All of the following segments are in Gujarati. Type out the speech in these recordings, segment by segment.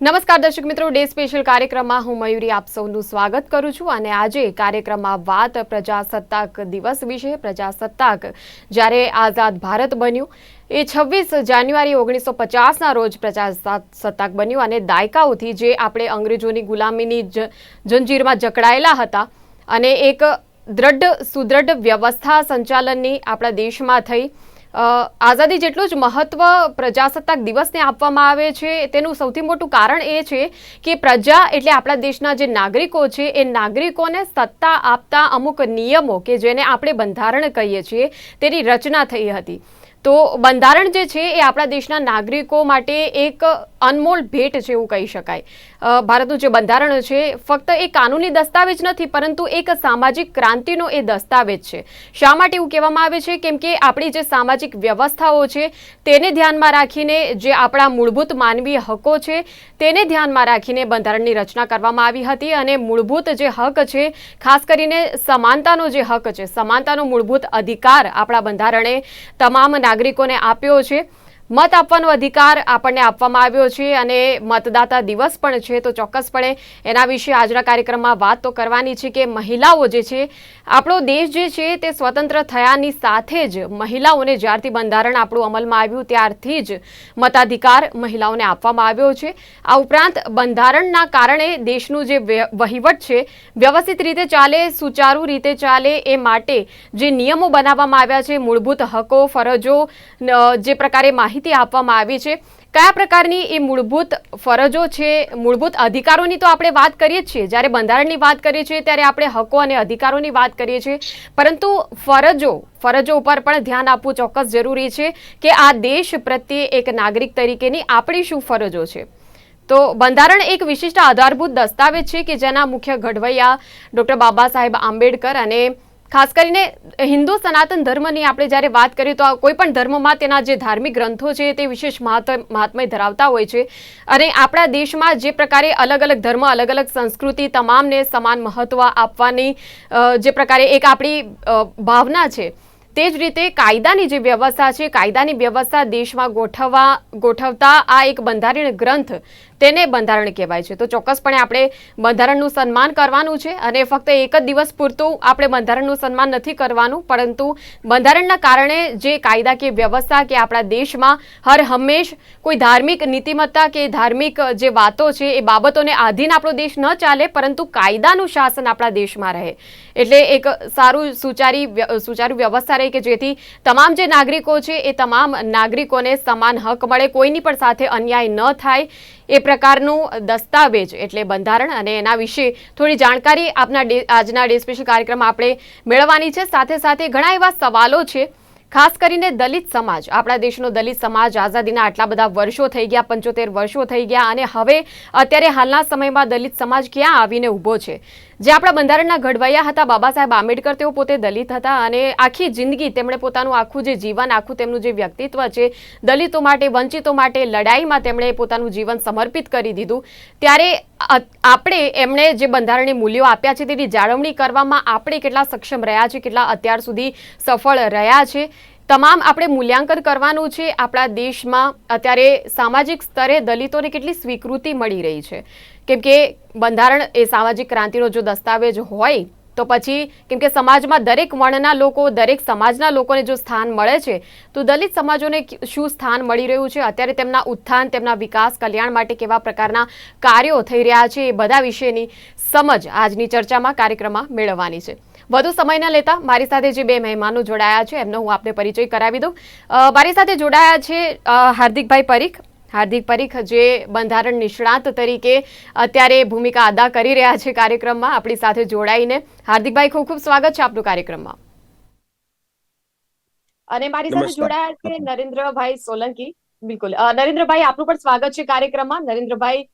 નમસ્કાર દર્શક મિત્રો, ડે સ્પેશિયલ કાર્યક્રમમાં હું મયુરી આપ સૌનું સ્વાગત કરું છું અને આજે કાર્યક્રમમાં વાત પ્રજાસત્તાક દિવસ વિશે. પ્રજાસત્તાક જ્યારે આઝાદ ભારત બન્યું, એ છવ્વીસ જાન્યુઆરી ઓગણીસો પચાસના રોજ પ્રજાસત્તાક બન્યું અને દાયકાઓથી જે આપણે અંગ્રેજોની ગુલામીની જંજીરમાં જકડાયેલા હતા અને એક દ્રઢ સુદૃઢ વ્યવસ્થા સંચાલનની આપણા દેશમાં થઈ આઝાદી જેટલું જ મહત્વ પ્રજાસત્તાક દિવસને આપવામાં આવે છે, તેનું સૌથી મોટું કારણ એ છે કે પ્રજા એટલે આપણા દેશના જે નાગરિકો છે, એ નાગરિકોને સત્તા આપતા અમુક નિયમો કે જેને આપણે બંધારણ કહીએ છીએ, તેની રચના થઈ હતી. તો બંધારણ જે છે, એ આપણા દેશના નાગરિકો માટે એક અનમોલ ભેટ એવું કહી શકાય. ભારતનું જે બંધારણ છે, ફક્ત એ કાનૂની દસ્તાવેજ નથી, પરંતુ એક સામાજિક ક્રાંતિનો એ દસ્તાવેજ છે. શા માટે એવું કહેવામાં આવે છે? કેમ કે આપણી જે સામાજિક વ્યવસ્થાઓ છે, તેને ધ્યાનમાં રાખીને જે આપણા મૂળભૂત માનવીય હકો છે, તેને ધ્યાનમાં રાખીને બંધારણની રચના કરવામાં આવી હતી અને મૂળભૂત જે હક છે, ખાસ કરીને સમાનતાનો જે હક છે, સમાનતાનો મૂળભૂત અધિકાર આપણા બંધારણે તમામ નાગરિકોને આપ્યો છે. મત આપવાનો અધિકાર આપણને આપવામાં આવ્યો છે અને મતદાતા દિવસ પણ છે તો ચોક્કસપણે એના વિશે આજના કાર્યક્રમમાં વાત તો કરવાની છે કે મહિલાઓ જે છે, આપણો દેશ જે છે તે સ્વતંત્ર થયાની સાથે જ મહિલાઓને જ્યારથી બંધારણ આપણું અમલમાં આવ્યું ત્યારથી જ મતાધિકાર મહિલાઓને આપવામાં આવ્યો છે. આ ઉપરાંત બંધારણના કારણે દેશનું જે વહીવટ છે, વ્યવસ્થિત રીતે ચાલે, સુચારુ રીતે ચાલે એ માટે જે નિયમો બનાવવામાં આવ્યા છે, મૂળભૂત હકો, ફરજો જે પ્રકારે માહિતી આપવામાં આવી છે. કયા પ્રકારની એ મૂળભૂત ફરજો છે? મૂળભૂત અધિકારોની તો આપણે વાત કરીએ જ છીએ. જ્યારે બંધારણની વાત કરીએ છીએ, ત્યારે આપણે હકો અને અધિકારોની વાત કરીએ છીએ. પરંતુ ફરજો ફરજો ઉપર પણ ધ્યાન આપવું ચોક્કસ જરૂરી છે કે આ દેશ પ્રત્યે એક નાગરિક તરીકેની આપણી શું ફરજો છે? તો બંધારણ એક વિશિષ્ટ આધારભૂત દસ્તાવેજ છે કે જેના મુખ્ય ઘડવૈયા ડૉક્ટર બાબા સાહેબ આંબેડકર અને ખાસ કરીને હિન્દુ સનાતન ધર્મની આપણે જ્યારે વાત કરીએ તો કોઈ પણ ધર્મમાં તેના જે ધાર્મિક ગ્રંથો છે તે વિશેષ મહાત્મય ધરાવતા હોય છે. અને આપણા દેશમાં જે પ્રકારે અલગ અલગ ધર્મ અલગ અલગ સંસ્કૃતિ તમામને સમાન મહત્વ આપવાની જે પ્રકારે એક આપણી ભાવના છે. તે જ રીતે કાયદાની જે વ્યવસ્થા છે, કાયદાની વ્યવસ્થા દેશમાં ગોઠવવા, ગોઠવતા આ એક બંધારણ ગ્રંથ તેને બંધારણ કહેવાય છે. તો ચોક્કસપણે આપણે બંધારણનું સન્માન કરવાનું છે અને ફક્ત એક જ દિવસ પૂરતું આપણે બંધારણનું સન્માન નથી કરવાનું, પરંતુ બંધારણના કારણે જે કાયદાકીય વ્યવસ્થા કે આપણા દેશમાં હર હંમેશ કોઈ ધાર્મિક નીતિમત્તા કે ધાર્મિક જે વાતો છે એ બાબતોને આધીન આપણો દેશ ન ચાલે, પરંતુ કાયદાનું શાસન આપણા દેશમાં રહે. એટલે એક સારું સુચારી સુચારુ વ્યવસ્થા રહે કે જેથી તમામ જે નાગરિકો છે એ તમામ નાગરિકોને સમાન હક મળે, કોઈની પણ સાથે અન્યાય ન થાય એ પ્રકારનું દસ્તાવેજ એટલે બંધારણ અને એના વિશે થોડી જાણકારી આપના આજના ડે સ્પેશિયલ કાર્યક્રમ આપણે મેળવવાની છે. સાથે સાથે ઘણા એવા સવાલો છે ખાસ કરીને દલિત સમાજ. આપણા દેશનો દલિત સમાજ આઝાદીના આટલા બધા વર્ષો થઈ ગયા, પંચોતેર વર્ષો થઈ ગયા અને હવે અત્યારે હાલના સમયમાં દલિત સમાજ ક્યાં આવીને ઊભો છે? જે આપણા બંધારણના ઘડવૈયા હતા, બાબા સાહેબ આંબેડકર તેઓ પોતે દલિત હતા અને આખી જિંદગી તેમણે પોતાનું આખું જે જીવન, આખું તેમનું જે વ્યક્તિત્વ છે, દલિતો માટે, વંચિતો માટે, લડાઈમાં તેમણે પોતાનું જીવન સમર્પિત કરી દીધું. ત્યારે આપણે એમણે જે બંધારણીય મૂલ્યો આપ્યા છે, તેની જાળવણી કરવામાં આપણે કેટલા સક્ષમ રહ્યા છે, કેટલા અત્યાર સુધી સફળ રહ્યા છે તમામ આપણે મૂલ્યાંકન કરવાનું છે. આપણા દેશમાં અત્યારે સામાજિક સ્તરે દલિતોને કેટલી સ્વીકૃતિ મળી રહી છે. કેમ કે બંધારણ એ સામાજિક ક્રાંતિનો જો દસ્તાવેજ હોય તો પછી, કેમ કે સમાજમાં દરેક વર્ણના લોકો, દરેક સમાજના લોકોને જો સ્થાન મળે છે, તો દલિત સમાજોને શું સ્થાન મળી રહ્યું છે? અત્યારે તેમના ઉત્થાન, તેમના વિકાસ, કલ્યાણ માટે કેવા પ્રકારના કાર્યો થઈ રહ્યા છે એ બધા વિશેની સમજ આજની ચર્ચામાં, કાર્યક્રમમાં મેળવવાની છે. વધુ સમય ન લેતા મારી સાથે જે બે મહેમાનો જોડાયા છે, એમનો હું આપને પરિચય કરાવી દઉં. મારી સાથે જોડાયા છે હાર્દિકભાઈ પરીખ હાર્દિક પરીખ જે બંધારણ નિષ્ણાત તરીકે અત્યારે ભૂમિકા અદા કરી રહ્યા છે કાર્યક્રમમાં. આપણી સાથે જોડાઈને હાર્દિકભાઈ ખૂબ ખૂબ સ્વાગત છે આપનું કાર્યક્રમમાં. અને મારી સાથે. જોડાયા છે નરેન્દ્રભાઈ સોલંકી. બિલકુલ. અ, નરેન્દ્રભાઈ આપનું પણ સ્વાગત છે કાર્યક્રમમાં. નરેન્દ્રભાઈ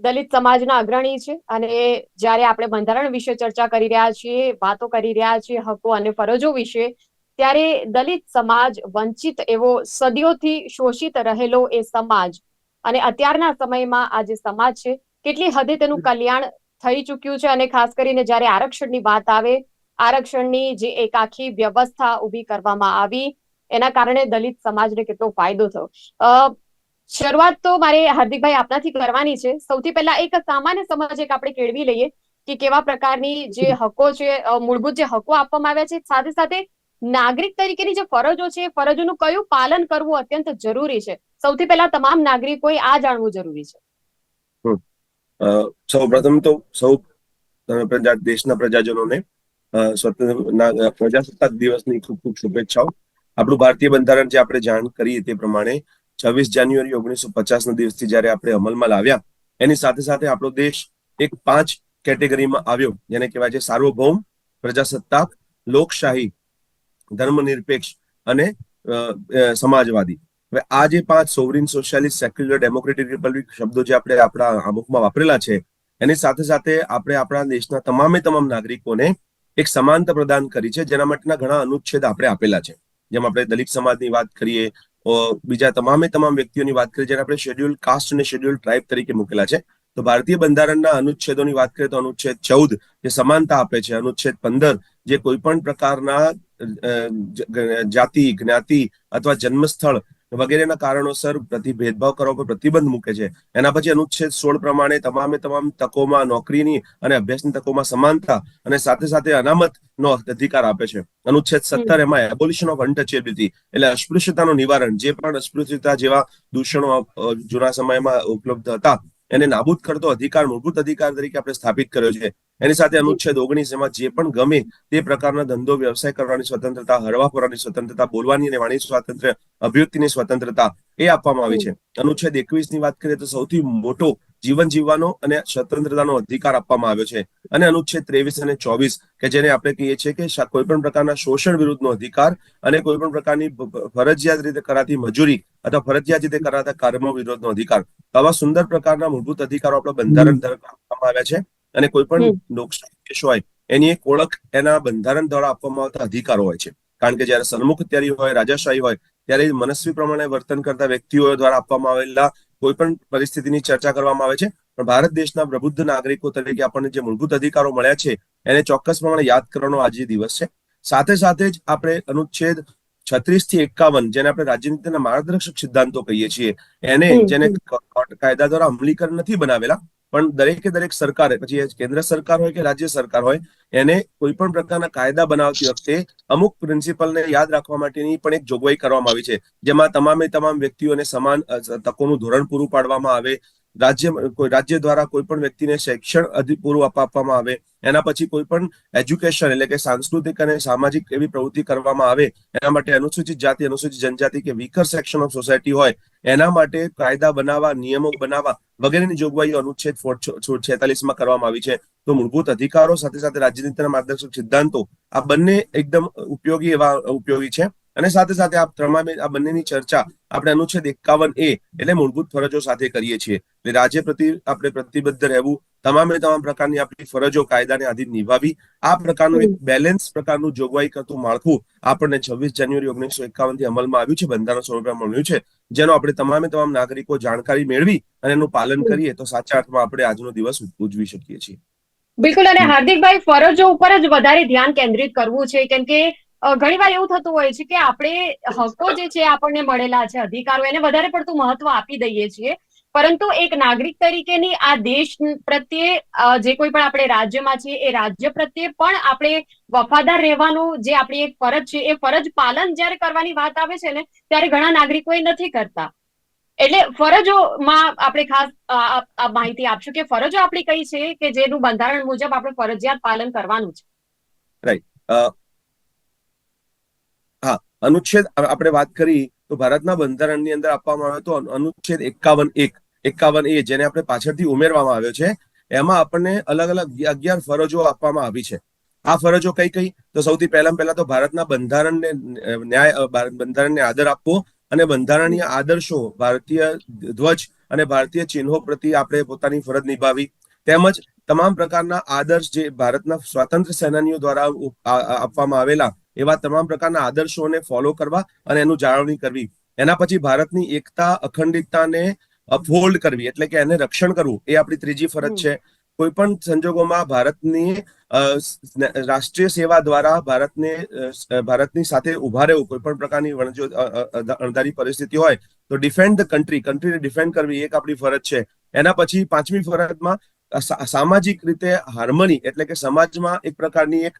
દલિત સમાજના અગ્રણી છે અને જ્યારે આપણે બંધારણ વિશે ચર્ચા કરી રહ્યા છીએ વાતો કરી રહ્યા છીએ હકો અને ફરજો વિશે ત્યારે દલિત સમાજ વંચિત એવો સદીઓથી શોષિત રહેલો એ સમાજ. અને અત્યારના સમયમાં આ જે સમાજ છે, કેટલી હદે તેનું કલ્યાણ થઈ ચૂક્યું છે અને ખાસ કરીને જ્યારે આરક્ષણની વાત આવે, આરક્ષણની જે એક આખી વ્યવસ્થા ઊભી કરવામાં આવી, એના કારણે દલિત સમાજને કેટલો ફાયદો થયો. શરૂઆત તો મારે હાર્દિકભાઈ આપનાથી કરવાની છે. સૌથી પહેલા એક સામાન્ય સમજ એક આપણે કેળવી લઈએ કે કેવા પ્રકારની જે હકો છે મૂળભૂત જે હકો આપવામાં આવ્યા છે, સાથે સાથે નાગરિક તરીકેની જે ફરજો છે, એ ફરજોનું કયું પાલન કરવું અત્યંત જરૂરી છે? સૌથી પહેલા તમામ નાગરિકોએ આ જાણવું જરૂરી છે. સૌ પ્રથમ તો સૌ પ્રજા, દેશના પ્રજાજનોને સ્વતંત્ર પ્રજાસત્તાક દિવસની ખૂબ ખૂબ શુભેચ્છાઓ. આપણું ભારતીય બંધારણ જે આપણે જાણ કરી તે પ્રમાણે છવ્વીસ જાન્યુઆરી ઓગણીસો પચાસ ના દિવસથી જ્યારે આપણે અમલમાં લાવ્યા, એની સાથે સાથે આપણો દેશ એક પાંચ કેટેગરીમાં આવ્યો, જેને કહેવાય છે સાર્વભૌમ પ્રજાસત્તાક લોકશાહી ધર્મનિરપેક્ષ અને સમાજવાદી. હવે આ જે પાંચ sovereign socialist secular democratic republic શબ્દો જે આપણે આપણા આમુખમાં વાપરેલા છે, એની સાથે સાથે આપણે આપણા દેશના તમામે તમામ નાગરિકોને એક સમાનતા પ્રદાન કરી છે, જેના માટેના ઘણા અનુચ્છેદ આપણે આપેલા છે. જેમ આપણે દલિત સમાજની વાત કરીએ બીજા તમામે તમામ વ્યક્તિઓની વાત કરીએ, જેને આપણે શેડ્યુલ કાસ્ટ અને શેડ્યુલ ટ્રાઇબ તરીકે મૂકેલા છે. તો ભારતીય બંધારણના અનુચ્છેદોની વાત કરીએ તો અનુચ્છેદ ચૌદ જે સમાનતા આપે છે અનુચ્છેદ પંદર જે કોઈ પણ પ્રકારના જાતિ જ્ઞાતિ અથવા જન્મસ્થળ વગેરેના કારણોસર પ્રતિ ભેદભાવ કરવા પર પ્રતિબંધ મૂકે છે. એના પછી અનુચ્છેદ સોળ પ્રમાણે તમામે તમામ તકોમાં નોકરીની અને અભ્યાસની તકોમાં સમાનતા અને સાથે સાથે અનામત નો અધિકાર આપે છે. અનુચ્છેદ સત્તર એમાં એબોલિશન ઓફ અનટચેબિલિટી એટલે અસ્પૃશ્યતાનું નિવારણ જે પણ અસ્પૃશ્યતા જેવા દૂષણો જૂના સમયમાં ઉપલબ્ધ હતા એને નાબૂદ કરતો અધિકાર, મૂળભૂત અધિકાર તરીકે આપણે સ્થાપિત કર્યો છે. એની સાથે અનુચ્છેદ ઓગણીસ એમાં જે પણ ગમે તે પ્રકારના ધંધો વ્યવસાય કરવાની સ્વતંત્રતા હરવા ફરવાની સ્વતંત્રતા, બોલવાની અને વાણી સ્વાતંત્ર્ય, અભિવ્યક્તિની સ્વતંત્રતા એ આપવામાં આવી છે. અનુચ્છેદ એકવીસની વાત કરીએ તો સૌથી મોટો જીવન જીવવાનો અને સ્વતંત્રતાનો અધિકાર આપવામાં આવ્યો છે. અને અનુચ્છેદ ત્રેવીસ અને ચોવીસ કે જેને આપણે કહીએ છીએ કે કોઈ પણ પ્રકારના શોષણ વિરુદ્ધનો અધિકાર અને કોઈ પણ પ્રકારની ફરજિયાત રીતે કરાતી મજૂરી અથવા ફરજિયાત રીતે કરાતા કર્મ વિરોધનો અધિકાર. આવા સુંદર પ્રકારના મૂળભૂત અધિકારો આપણા બંધારણ દ્વારા આપવામાં આવ્યા છે અને કોઈ પણ. લોકશાહી દેશ હોય એની એક ઓળખ એના બંધારણ દ્વારા આપવામાં આવતા અધિકારો હોય છે. કારણ કે જયારે સન્મુખ સન્મુખત્યારી હોય રાજાશાહી હોય ત્યારે મનસ્વી પ્રમાણે વર્તન કરતા વ્યક્તિઓ દ્વારા આપવામાં આવેલા કોઈ પણ પરિસ્થિતિની ચર્ચા કરવામાં આવે છે પણ ભારત દેશના પ્રબુદ્ધ નાગરિકો તરીકે આપણને જે મૂળભૂત અધિકારો મળ્યા છે એને ચોક્કસ પ્રમાણે યાદ કરવાનો આજે દિવસ છે. સાથે સાથે જ આપણે અનુચ્છેદ છત્રીસથી એકાવન જેને આપણે રાજ્યનીતિના માર્ગદર્શક સિદ્ધાંતો કહીએ છીએ એને જેને કાયદા દ્વારા અમલીકરણ નથી બનાવેલા પણ દરેકે દરેક સરકારે પછી કેન્દ્ર સરકાર હોય કે રાજ્ય સરકાર હોય, એને કોઈ પણ પ્રકારના કાયદા બનાવતી વખતે અમુક પ્રિન્સિપલને યાદ રાખવા માટેની પણ એક જોગવાઈ કરવામાં આવી છે. જેમાં તમામે તમામ વ્યક્તિઓને સમાન તકોનું ધોરણ પૂરું પાડવામાં આવે રાજ્ય, કોઈ રાજ્ય દ્વારા કોઈ પણ વ્યક્તિને શૈક્ષણ અધિપૂર્વ પૂરું આપવામાં આવે, એના પછી કોઈ પણ એજ્યુકેશન એટલે કે સાંસ્કૃતિક અને સામાજિક એવી પ્રવૃત્તિ કરવામાં આવે, એના માટે અનુસૂચિત જાતિ, અનુસૂચિત જનજાતિ કે વીકર સેક્શન ઓફ સોસાયટી હોય, એના માટે કાયદા બનાવવા, નિયમો બનાવવા વગેરેની જોગવાઈઓ અનુચ્છેદ છેતાલીસમાં કરવામાં આવી છે. તો મૂળભૂત અધિકારો સાથે સાથે રાજ્યનીતિના માર્ગદર્શક સિદ્ધાંતો, આ બંને એકદમ ઉપયોગી એવા ઉપયોગી છે. અને સાથે સાથે આ તમામે આ બંનેની ચર્ચા આપણે અનુચ્છેદ એકાવન એ એટલે મૂળભૂત ફરજો સાથે કરીએ છીએ. એટલે રાજ્ય પ્રતિ આપણે પ્રતિબદ્ધ રહેવું તમામે તમામ પ્રકારની આપણી ફરજો કાયદાને આધીન નિભાવી આ પ્રકારનું એક બેલેન્સ પ્રકારનું જોગવાઈ કરતું માળખું આપણને છવ્વીસ જાન્યુઆરી ઓગણીસો એકાવનથી અમલમાં આવ્યું છે. બંધારણ સ્વરૂપે મળ્યું છે. જેનો આપણે તમામે તમામ નાગરિકો જાણકારી મેળવી અને એનું પાલન કરીએ તો સાચા અર્થમાં આપણે આજનો દિવસ ઉજવી શકીએ છીએ. બિલકુલ અને હાર્દિકભાઈ ફરજો ઉપર જ વધારે ધ્યાન કેન્દ્રિત કરવું છે કેમ કે અ, ઘણીવાર એવું થતું હોય છે કે આપણે હકો જે છે આપણને મળેલા છે અધિકારો એને વધારે પડતું મહત્વ આપી દઈએ છીએ. પરંતુ એક નાગરિક તરીકેની આ દેશ પ્રત્યે જે કોઈ પણ આપણે રાજ્યમાં છીએ એ રાજ્ય પ્રત્યે પણ આપણે વફાદાર રહેવાનું જે આપણી એક ફરજ છે એ ફરજ પાલન જ્યારે કરવાની વાત આવે છે ને ત્યારે ઘણા નાગરિકો એ નથી કરતા. એટલે ફરજોમાં આપણે ખાસ માહિતી આપશું કે ફરજો આપણી કઈ છે કે જેનું બંધારણ મુજબ આપણે ફરજિયાત પાલન કરવાનું છે. હા અનુચ્છેદ આપણે વાત કરી તો ભારતના બંધારણની અંદર આપવામાં આવ્યો તો અનુ- અનુચ્છેદ એકાવન એક. એકાવન એ, જેને આપણે પાછળથી ઉમેરવામાં આવ્યો છે. એમાં આપણને અલગ અલગ અગિયાર ફરજો આપવામાં આવી છે. આ ફરજો કઈ કઈ? તો સૌથી પહેલા પહેલા તો ભારતના બંધારણને ન્યાય બંધારણને આદર આપવો અને બંધારણીય આદર્શો ભારતીય ધ્વજ અને ભારતીય ચિહ્નો પ્રતિ આપણે પોતાની ફરજ નિભાવી. તેમજ તમામ પ્રકારના આદર્શ જે ભારતના સ્વાતંત્ર્ય સેનાનીઓ દ્વારા આપવામાં આવેલા એવા તમામ પ્રકારના આદર્શોને ફોલો કરવા અને એનું જાળવણી કરવી. એના પછી ભારતની એકતા, અખંડિતતાને અપહોલ્ડ કરવી, એટલે કે એને રક્ષણ કરવું, એ આપણી ત્રીજી ફરજ છે. કોઈ પણ સંજોગોમાં ભારતની રાષ્ટ્રીય સેવા દ્વારા ભારતને ભારતની સાથે ઊભા રહેવું કોઈ પણ પ્રકારની વણજો અણધારી પરિસ્થિતિ હોય, તો ડિફેન્ડ ધ કન્ટ્રી કન્ટ્રીને ડિફેન્ડ કરવી એક આપણી ફરજ છે. એના પછી પાંચમી ફરજમાં સામાજિક રીતે હાર્મની એટલે કે સમાજમાં એક પ્રકારની એક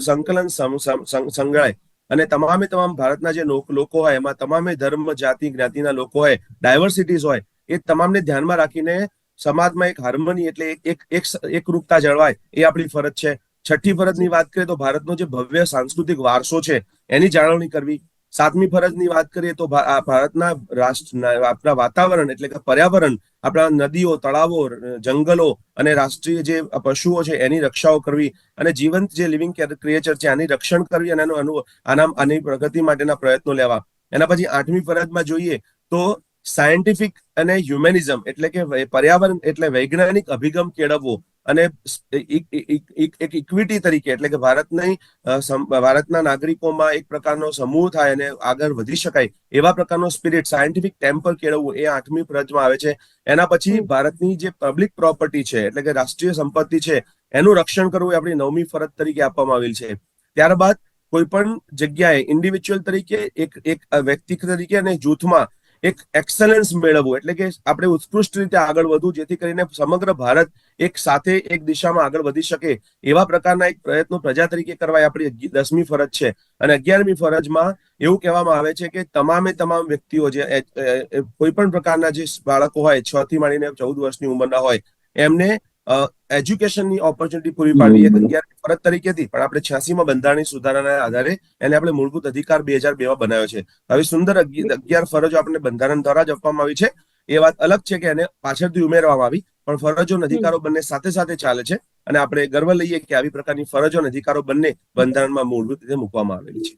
સંકલન સમ- સમ- સં- સંગળાય. અને તમામે તમામ ભારતના જે લોકો હોય, એમાં તમામે ધર્મ, જાતિ, જ્ઞાતિના લોકો હોય ડાયવર્સિટીઝ હોય, એ તમામને ધ્યાનમાં રાખીને સમાજમાં એક હાર્મની એટલે એક એક એકરૂપતા જળવાય, એ આપણી ફરજ છે. છઠ્ઠી ફરજની વાત કરીએ તો ભારતનો જે ભવ્ય સાંસ્કૃતિક વારસો છે, એની જાળવણી કરવી. સાતમી ફરજની વાત કરીએ તો ભારતના રાષ્ટ્ર આપણા વાતાવરણ એટલે કે પર્યાવરણ આપણા નદીઓ, તળાવો, જંગલો અને રાષ્ટ્રીય જે પશુઓ છે એની રક્ષાઓ કરવી અને જીવંત જે લિવિંગ ક્રિએચર છે આની રક્ષણ કરવી અને એનું આના આની પ્રગતિ માટેના પ્રયત્નો લેવા. એના પછી આઠમી ફરજમાં જોઈએ તો સાયન્ટિફિક અને હ્યુમેનિઝમ એટલે કે પર્યાવરણ એટલે વૈજ્ઞાનિક અભિગમ કેળવવો. અને એક ઇક્વિટી તરીકે એટલે કે ભારતની ભારતના નાગરિકોમાં એક પ્રકારનો સમૂહ થાય અને આગળ વધી શકાય એવા પ્રકારનો સ્પિરિટ સાયન્ટિફિક ટેમ્પર કેળવવું એ આઠમી ફરજમાં આવે છે. એના પછી ભારતની જે પબ્લિક પ્રોપર્ટી છે એટલે કે રાષ્ટ્રીય સંપત્તિ છે એનું રક્ષણ કરવું એ આપણી નવમી ફરજ તરીકે આપવામાં આવેલ છે. ત્યારબાદ કોઈ પણ જગ્યાએ ઇન્ડિવિજ્યુઅલ તરીકે એક એક વ્યક્તિ તરીકે અને જૂથમાં એક એક્સલન્સ મેળવવું. એટલે કે આપણે ઉત્કૃષ્ટ રીતે આગળ વધવું, જેથી કરીને સમગ્ર ભારત એક સાથે એક દિશામાં આગળ વધી શકે. એવા પ્રકારના એક પ્રયત્નો પ્રજા તરીકે કરવા આપણી દસમી ફરજ છે. અને અગિયારમી ફરજમાં એવું કહેવામાં આવે છે કે તમામે તમામ વ્યક્તિઓ જે કોઈ પણ પ્રકારના જે બાળકો હોય, છ થી માંડીને ચૌદ વર્ષની ઉંમરના હોય, એમને એજ્યુકેશનની ઓપોર્ચ્યુનિટી પૂરી પાડવી એક અગિયાર ફરજ તરીકે હતી પણ આપણે છ્યાસીમાં બંધારણીય સુધારાના આધારે એને આપણે મૂળભૂત અધિકાર બે હજાર બેમાં બનાવ્યો છે. હવે સુંદર અગિયાર ફરજો આપણને બંધારણ દ્વારા જ આપવામાં આવી છે. એ વાત અલગ છે કે એને પાછળથી ઉમેરવામાં આવી પણ ફરજો અને અધિકારો બંને સાથે સાથે ચાલે છે અને આપણે ગર્વ લઈએ કે આવી પ્રકારની ફરજો અને અધિકારો બંને બંધારણમાં મૂળભૂત રીતે મૂકવામાં આવેલી છે.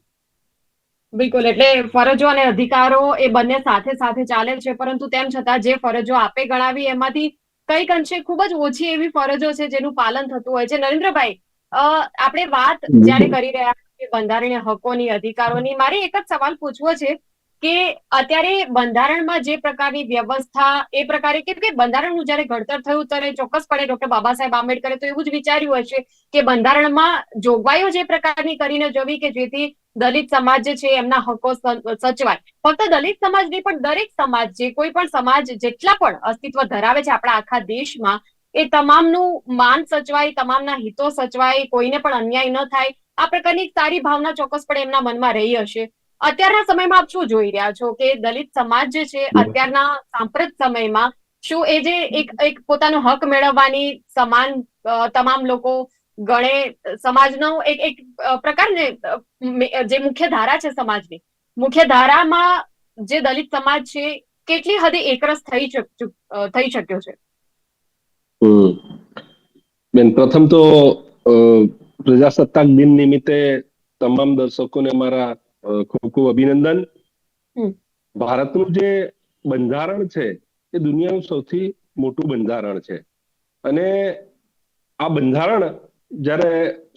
બિલકુલ એટલે ફરજો અને અધિકારો એ બંને સાથે સાથે ચાલે છે પરંતુ તેમ છતાં જે ફરજો આપે ગણાવી એમાંથી કંઈક અંશે ખૂબ જ ઓછી એવી ફરજો છે જેનું પાલન થતું હોય છે. નરેન્દ્રભાઈ આપણે વાત જ્યારે કરી રહ્યા છીએ બંધારણીય હકોની, અધિકારોની, મારે એક જ સવાલ પૂછવો છે કે અત્યારે બંધારણમાં જે પ્રકારની વ્યવસ્થા, એ પ્રકારે કેમ કે બંધારણનું જ્યારે ઘડતર થયું ત્યારે ચોક્કસપણે ડોક્ટર બાબા સાહેબ આંબેડકરે તો એવું જ વિચાર્યું હશે કે બંધારણમાં જોગવાઈઓ જે પ્રકારની કરીને જોવી કે જેથી દલિત સમાજ છે, એમના હકો સચવાય. ફક્ત દલિત સમાજ નહીં, પણ દરેક સમાજ જે કોઈ પણ સમાજ જેટલા પણ અસ્તિત્વ ધરાવે છે, આપણા આખા દેશમાં, એ તમામનું માન સચવાય, તમામના હિતો સચવાય, કોઈને પણ અન્યાય ન થાય. આ પ્રકારની સારી ભાવના ચોક્કસપણે એમના મનમાં રહી હશે. અત્યારના સમયમાં આપ શું જોઈ રહ્યા છો કે દલિત સમાજ જે છે, અત્યારના સાંપ્રત સમયમાં શું એ જે એક એક પોતાનો હક મેળવવાની સમાન તમામ લોકો ગણે સમાજનો એક એક પ્રકારને જે મુખ્ય ધારા છે સમાજની મુખ્ય ધારામાં જે દલિત સમાજ છે કેટલી હદે એકરસ થઈ થઈ શક્યો છે. બેન પ્રથમ તો પ્રજાસત્તાક દિન નિમિત્તે તમામ દર્શકોને મારા ખૂબ ખૂબ અભિનંદન હમ. ભારતનું જે બંધારણ છે એ દુનિયાનું સૌથી મોટું બંધારણ છે અને આ બંધારણ જ્યારે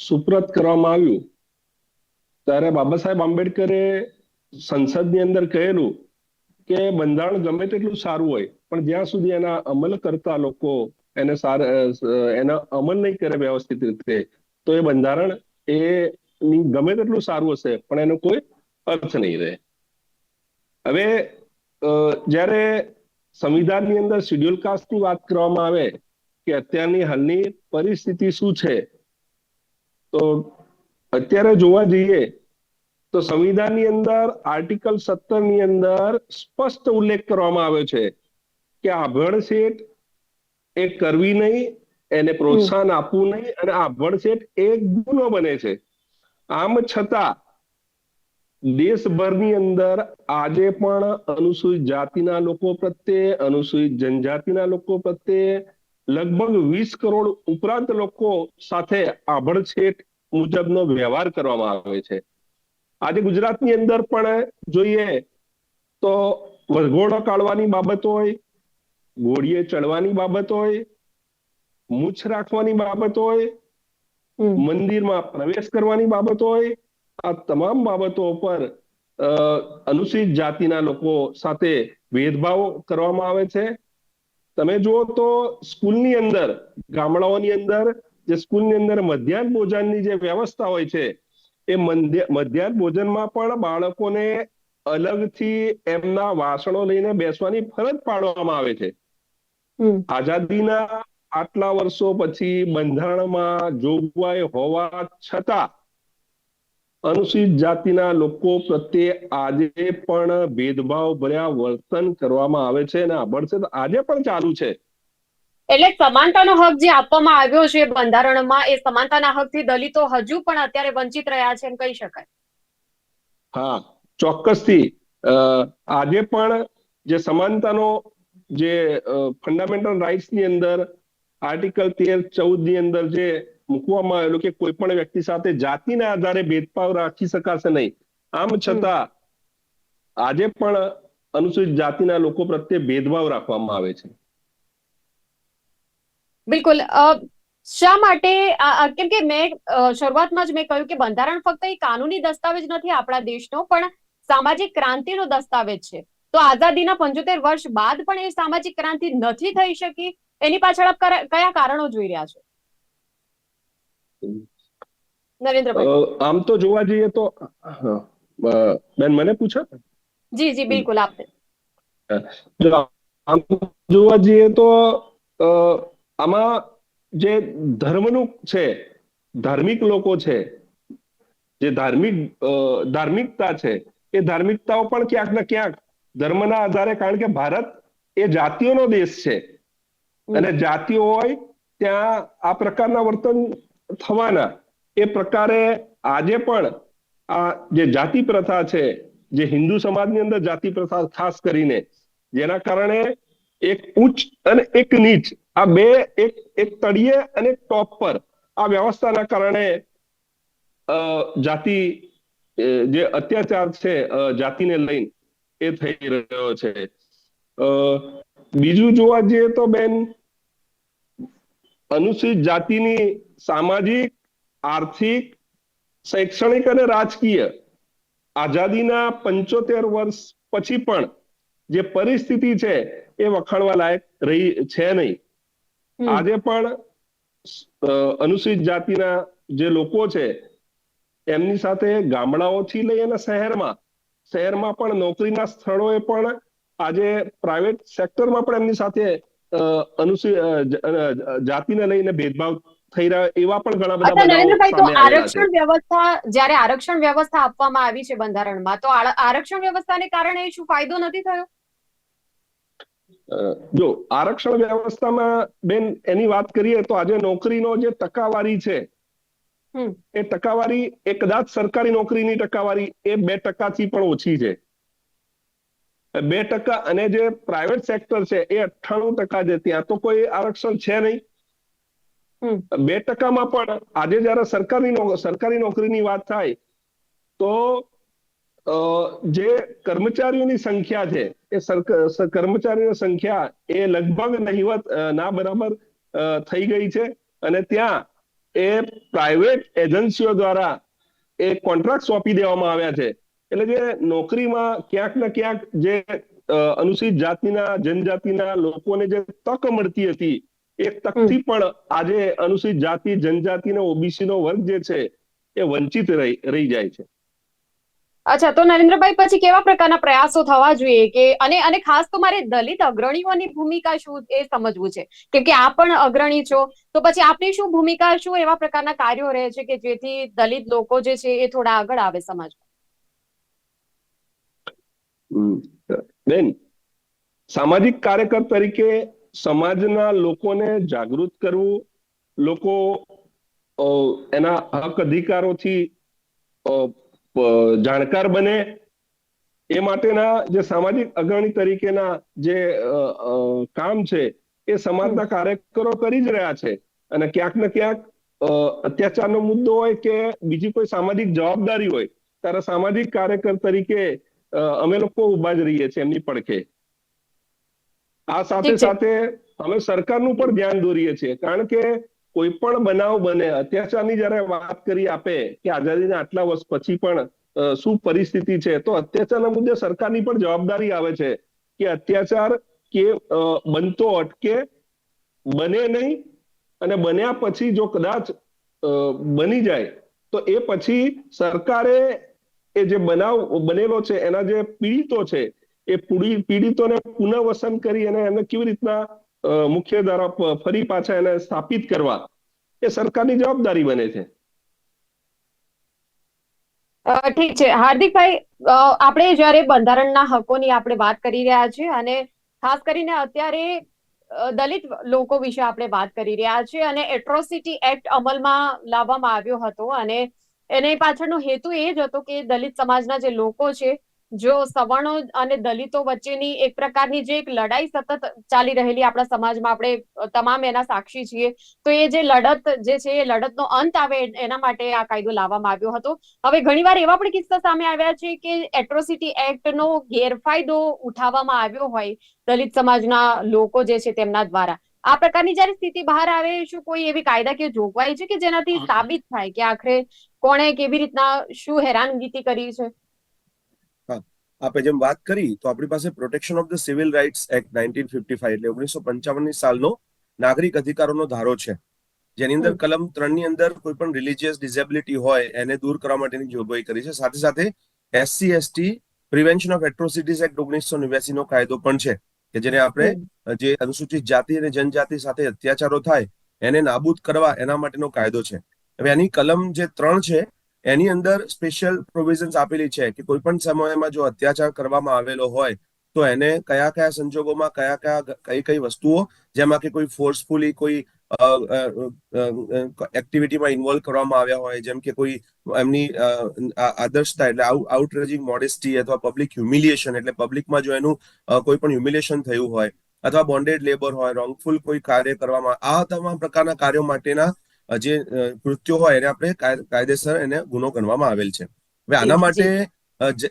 સુપ્રત કરવામાં આવ્યું, ત્યારે બાબા સાહેબ આંબેડકરે સંસદની અંદર કહેલું કે બંધારણ ગમે તેટલું સારું હોય, પણ જ્યાં સુધી એના અમલ કરતા લોકો એને એના અમલ નહીં કરે વ્યવસ્થિત રીતે, તો એ બંધારણ એ ગમે તેટલું સારું હશે, પણ એનો કોઈ અર્થ નહીં રહે. હવે જ્યારે સંવિધાનની અંદર શિડ્યુલ કાસ્ટની વાત કરવામાં આવે કે અત્યારની હાલની પરિસ્થિતિ શું છે તો અત્યારે જોવા જઈએ તો સંવિધાનની અંદર આર્ટિકલ સત્તરની અંદર સ્પષ્ટ ઉલ્લેખ કરવામાં આવ્યો છે કે આભણસેટ એ કરવી નહીં એને પ્રોત્સાહન આપવું નહીં અને આભણસેટ એ ગુનો બને છે. આમ છતાં દેશભરની અંદર આજે પણ અનુસૂચિત જાતિના લોકો પ્રત્યે અનુસૂચિત જનજાતિના લોકો પ્રત્યે લગભગ વીસ કરોડ ઉપરાંત લોકો સાથે આભણછેટ મુજબનો વ્યવહાર કરવામાં આવે છે. આજે ગુજરાતની અંદર પણ જોઈએ તો વરઘોડો કાઢવાની બાબત હોય ઘોડીએ ચડવાની બાબત હોય મૂછ રાખવાની બાબત હોય મંદિરમાં પ્રવેશ કરવાની બાબત હોય આ તમામ બાબતો પર અનુસૂચિત જાતિના લોકો સાથે ભેદભાવ કરવામાં આવે છે. તમે જુઓ તો સ્કૂલની અંદર ગામડાઓની અંદર જે સ્કૂલની અંદર મધ્યાહન ભોજનની જે વ્યવસ્થા હોય છે એ મંધ્ય- મધ્યાહન ભોજનમાં પણ બાળકોને અલગથી એમના વાસણો લઈને બેસવાની ફરજ પાડવામાં આવે છે. આઝાદીના આટલા વર્ષો પછી બંધારણમાં જોગવાઈ હોવા છતાં અનુસૂચિત જાતિના લોકો પ્રત્યે આજે પણ ભેદભાવ ભર્યા વર્તન કરવામાં આવે છે અને આભડછેદ આજે પણ ચાલુ છે. એટલે સમાનતાનો હક જે આપવામાં આવ્યો છે બંધારણમાં એ સમાનતાના હકથી દલિતો હજુ પણ અત્યારે વંચિત રહ્યા છે એમ કહી શકાય. હા ચોક્કસથી. આજે પણ જે સમાનતાનો જે ફંડામેન્ટલ રાઇટ્સની અંદર આર્ટિકલ તેર ચૌદની અંદર જે મૂકવામાં આવેલું કે કોઈ પણ વ્યક્તિ સાથે જાતિના આધારે ભેદભાવ રાખી શકાશે નહીં. આમ છતાં આજે પણ અનુસૂચિત જાતિના લોકો પ્રત્યે ભેદભાવ રાખવામાં આવે છે. બિલકુલ. શા માટે કેમ કે મેં શરૂઆતમાં જ મેં કહ્યું કે બંધારણ ફક્ત એ કાનૂની દસ્તાવેજ નથી આપણા દેશનો પણ સામાજિક ક્રાંતિનો દસ્તાવેજ છે. તો આઝાદીના પંચોતેર વર્ષ બાદ પણ એ સામાજિક ક્રાંતિ નથી થઈ શકી? એની પાછળ કયા કારણો જોઈ રહ્યા છો? નરેન્દ્રભાઈ. આમ તો જોવા જઈએ તો બેન મને પૂછો? જી જી બિલકુલ આપને. આમ જોવા જઈએ તો આમાં જે ધર્મનું છે ધાર્મિક લોકો છે જે ધાર્મિક ધાર્મિકતા છે એ ધાર્મિકતાઓ પણ ક્યાંક ને ક્યાંક ધર્મના આધારે કારણ કે ભારત એ જાતિઓનો દેશ છે. અને જાતિઓ હોય ત્યાં આ પ્રકારના વર્તન થવાના. એ પ્રકારે આજે પણ આ જે જાતિ પ્રથા છે, જે હિન્દુ સમાજની અંદર જાતિ પ્રથા ખાસ કરીને, જેના કારણે એક ઉચ્ચ અને એક નીચ, આ બે એક એક તળિયે અને ટોપ પર આ વ્યવસ્થાના કારણે જાતિ જે અત્યાચાર છે જાતિને લઈને એ થઈ રહ્યો છે. બીજું જોવા જઈએ તો બેન અનુસૂચિત જાતિની સામાજિક આર્થિક શૈક્ષણિક અને રાજકીય આઝાદીના પંચોતેર વર્ષ પછી પણ જે પરિસ્થિતિ છે એ વખાણવા લાયક રહી છે નહીં. આજે પણ અનુસૂચિત જાતિના જે લોકો છે એમની સાથે ગામડાઓથી લઈ અને શહેરમાં શહેરમાં પણ નોકરીના સ્થળોએ પણ આજે પ્રાઇવેટ સેક્ટરમાં પણ એમની સાથે જાતિને લઈને ભેદભાવ થઈ રહ્યા એવા પણ ઘણા બધા નરેન્દ્રભાઈ તો આરક્ષણ વ્યવસ્થા જ્યારે આરક્ષણ વ્યવસ્થા આપવામાં આવી છે બંધારણમાં તો આરક્ષણ વ્યવસ્થાને કારણે શું ફાયદો નથી થયો? જો આરક્ષણ વ્યવસ્થામાં બેન એની વાત કરીએ તો આજે નોકરીનો જે ટકાવારી છે. એ ટકાવારી એ કદાચ સરકારી નોકરીની ટકાવારી એ બે ટકાથી પણ ઓછી છે. બે ટકા અને જે પ્રાઇવેટ સેક્ટર છે એ અઠ્ઠાણું ટકા છે. ત્યાં તો કોઈ આરક્ષણ છે નહીં. બે ટકામાં પણ આજે જયારે સરકારી સરકારી નોકરીની વાત થાય તો જે કર્મચારીઓની સંખ્યા છે એ કર્મચારીઓની સંખ્યા એ લગભગ નહિવત ના બરાબર થઈ ગઈ છે. અને ત્યાં એ પ્રાઇવેટ એજન્સીઓ દ્વારા એ કોન્ટ્રાક્ટ સોંપી દેવામાં આવ્યા છે. એટલે જે નોકરીમાં ક્યાંક ને ક્યાંક જે અનુસૂચિત જાતિના જનજાતિના લોકોને જે તક મળતી હતી એ તકથી પણ આજે અનુસૂચિત જાતિ જનજાતિ ને ઓબીસી નો વર્ગ જે છે એ વંચિત રહી રહી જાય છે. અચ્છા તો નરેન્દ્રભાઈ પછી કેવા પ્રકારના પ્રયાસો થવા જોઈએ કે અને અને ખાસ તો મારે દલિત અગ્રણીઓની ભૂમિકા શું એ સમજવું છે? કેમ કે આપ પણ અગ્રણી છો તો પછી આપની શું ભૂમિકા શું એવા પ્રકારના કાર્યો રહે છે કે જેથી દલિત લોકો જે છે એ થોડા આગળ આવે સમાજ હમ. બેન સામાજિક કાર્યકર તરીકે સમાજના લોકોને જાગૃત કરવું, લોકો એના હક અધિકારોથી જાણકાર બને, એ માટેના જે સામાજિક અગ્રણી તરીકેના જે કામ છે, એ સમાજના કાર્યકરો કરી જ રહ્યા છે. અને ક્યાંક ને ક્યાંક અત્યાચારનો મુદ્દો હોય કે બીજી કોઈ સામાજિક જવાબદારી હોય, ત્યારે સામાજિક કાર્યકર તરીકે અમે લોકો ઊભા જ રહીએ છીએ એમની પડખે. આ સાથે સાથે અમે સરકારનું પણ ધ્યાન દોરીએ છીએ કારણ કે કોઈ પણ બનાવ બને અત્યાચારની જયારે વાત કરી આપે કે આઝાદીના આટલા વર્ષ પછી પણ શું પરિસ્થિતિ છે તો અત્યાચારના મુદ્દે સરકારની પણ જવાબદારી આવે છે કે અત્યાચાર કે બનતો અટકે બને નહીં અને બન્યા પછી જો કદાચ બની જાય તો એ પછી સરકારે એ જે બનાવ, બનેલો છે, એના જે પીડિતો છે, એ પીડિતોને પુનઃવસન કરી અને એને કેવી રીતના મુખ્ય દ્વારા ફરી પાછા એને સ્થાપિત કરવા, એ સરકારની જવાબદારી બને છે. ઠીક છે. હાર્દિકભાઈ આપણે જ્યારે બંધારણના હકોની આપણે વાત કરી રહ્યા છીએ અને ખાસ કરીને અત્યારે દલિત લોકો વિશે આપણે વાત કરી રહ્યા છીએ અને એટ્રોસિટી એક્ટ અમલમાં લાવવામાં આવ્યો હતો અને એને પાછળનો હેતુ એ જ હતો કે દલિત સમાજના જે લોકો છે જો સવર્ણો અને દલિતો વચ્ચેની એક પ્રકારની જે એક લડાઈ સતત ચાલી રહેલી આપણા સમાજમાં આપણે તમામ એના સાક્ષી છીએ તો એ જે લડત જે છે એ લડતનો અંત આવે એના માટે આ કાયદો લાવવામાં આવ્યો હતો. હવે ઘણીવાર એવા પણ કિસ્સા સામે આવ્યા છે કે એટ્રોસિટી એક્ટનો ગેરફાયદો ઉઠાવવામાં આવ્યો હોય દલિત સમાજના લોકો જે છે તેમના દ્વારા. આ પ્રકારની જ્યારે સ્થિતિ બહાર આવે શું કોઈ એવી કાયદાકીય જોગવાઈ છે કે જેનાથી સાબિત થાય કે આખરે કોણે કેવી રીતના શું હેરાનગતિ કરી છે? આપણે જેમ વાત કરી તો આપણી પાસે protection of the civil rights act nineteen fifty five એટલે ઓગણીસો પંચાવનની સાલનો નાગરિક અધિકારોનો ધારો છે. જેની અંદર કલમ ત્રણની અંદર કોઈ પણ રિલીજીયસ ડિસેબિલિટી હોય એને દૂર કરવા માટેની જોગવાઈ કરી છે. સાથે સાથે SC ST prevention of atrocities act ઓગણીસો નેવ્યાસી નો કાયદો પણ છે કે જેને આપણે જે અનુસૂચિત જાતિ અને જનજાતિ સાથે અત્યાચારો થાય એને નાબૂદ કરવા એના માટેનો કાયદો છે. હવે એની કલમ જે ત્રણ છે, એની અંદર સ્પેશિયલ પ્રોવિઝન્સ આપેલી છે કે કોઈ પણ સમયમાં જો અત્યાચાર કરવામાં આવેલો હોય, તો એને કયા કયા સંજોગોમાં કયા કયા કઈ કઈ વસ્તુઓ, જેમાં કે કોઈ ફોર્સફુલી કોઈ એક્ટિવિટીમાં ઇન્વોલ્વ કરવામાં આવ્યા હોય, જેમ કે કોઈ એમની આદર્શતા એટલે આઉટરેજિંગ મોડેસ્ટી અથવા પબ્લિક હ્યુમિલિએશન એટલે પબ્લિકમાં જો એનું કોઈ પણ હ્યુમિલિએશન થયું હોય, અથવા બોન્ડેડ લેબર હોય રોંગફુલ કોઈ કાર્ય કરવામાં, આ તમામ પ્રકારના કાર્યો માટેના જે કૃત્યો હોય એને આપણે કાયદેસર એને ગુનો ગણવામાં આવેલ છે. હવે આના માટે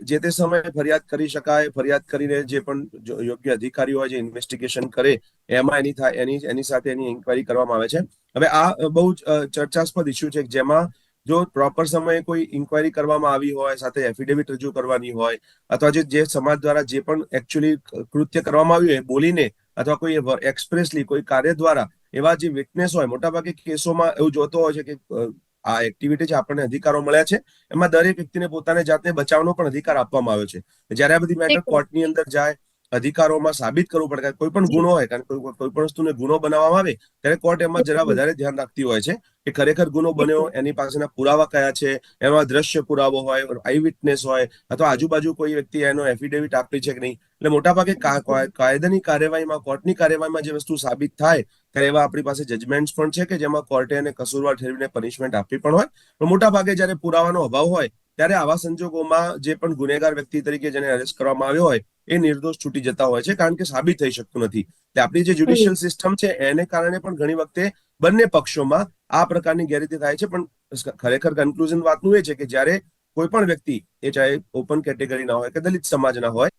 જે તે સમયે ફરિયાદ કરી શકાય ફરિયાદ કરીને જે પણ યોગ્ય અધિકારી હોય જે ઇન્વેસ્ટિગેશન કરે એમાં એની થાય એની એની સાથે એની ઇન્કવાયરી કરવામાં આવે છે. હવે આ બહુ જ ચર્ચાસ્પદ ઇસ્યુ છે જેમાં જો પ્રોપર સમયે કોઈ ઇન્કવાયરી કરવામાં આવી હોય સાથે એફિડેવિટ રજૂ કરવાની હોય અથવા જે જે સમાજ દ્વારા જે પણ એકચ્યુઅલી કૃત્ય કરવામાં આવ્યું હોય બોલીને અથવા કોઈ એક્સપ્રેસલી કોઈ કાર્ય દ્વારા એવા જે વિટનેસ હોય મોટાભાગે કેસોમાં એવું જોતો હોય છે કે આ એક્ટિવિટી જે આપણને અધિકારો મળ્યા છે. એમાં દરેક વ્યક્તિને પોતાને જાતને બચાવનો પણ અધિકાર આપવામાં આવ્યો છે. જ્યારે આ બધી મેટર કોર્ટની અંદર જાય અધિકારોમાં સાબિત કરવું પડે, કોઈ પણ ગુનો હોય કારણ કે કોઈ પણ વસ્તુને ગુનો બનાવવામાં આવે, ત્યારે કોર્ટ એમાં જરા વધારે ધ્યાન રાખતી હોય છે કે ખરેખર ગુનો બન્યો, એની પાસેના પુરાવા કયા છે, એમાં દ્રશ્ય પુરાવો હોય, આઈ વિટનેસ હોય, અથવા આજુબાજુ કોઈ વ્યક્તિ એનો એફિડેવિટ આપી છે કે નહીં, એટલે મોટાભાગે કા- કા- કાયદાની કાર્યવાહીમાં, કોર્ટની કાર્યવાહીમાં જે વસ્તુ સાબિત થાય, ત્યારે એવા આપણી પાસે જજમેન્ટ્સ પણ છે કે જેમાં કોર્ટે એને કસૂરવાર ઠેરવીને પનિશમેન્ટ આપવી પણ હોય, પણ મોટાભાગે જ્યારે પુરાવાનો અભાવ હોય ત્યારે આવા સંજોગોમાં જે પણ ગુનેગાર વ્યક્તિ તરીકે જેને અરેસ્ટ કરવામાં આવ્યો હોય એ નિર્દોષ છૂટી જતા હોય છે કારણ કે સાબિત થઈ શકતું નથી. એટલે આપણી જે જ્યુડિશિયલ સિસ્ટમ છે એને કારણે પણ ઘણી વખતે બંને પક્ષોમાં આ પ્રકારની ગેરરીતિ થાય છે. પણ ખરેખર કન્ક્લુઝન વાતનું એ છે કે જ્યારે કોઈ પણ વ્યક્તિ એ ચાહે ઓપન કેટેગરીના હોય કે દલિત સમાજના હોય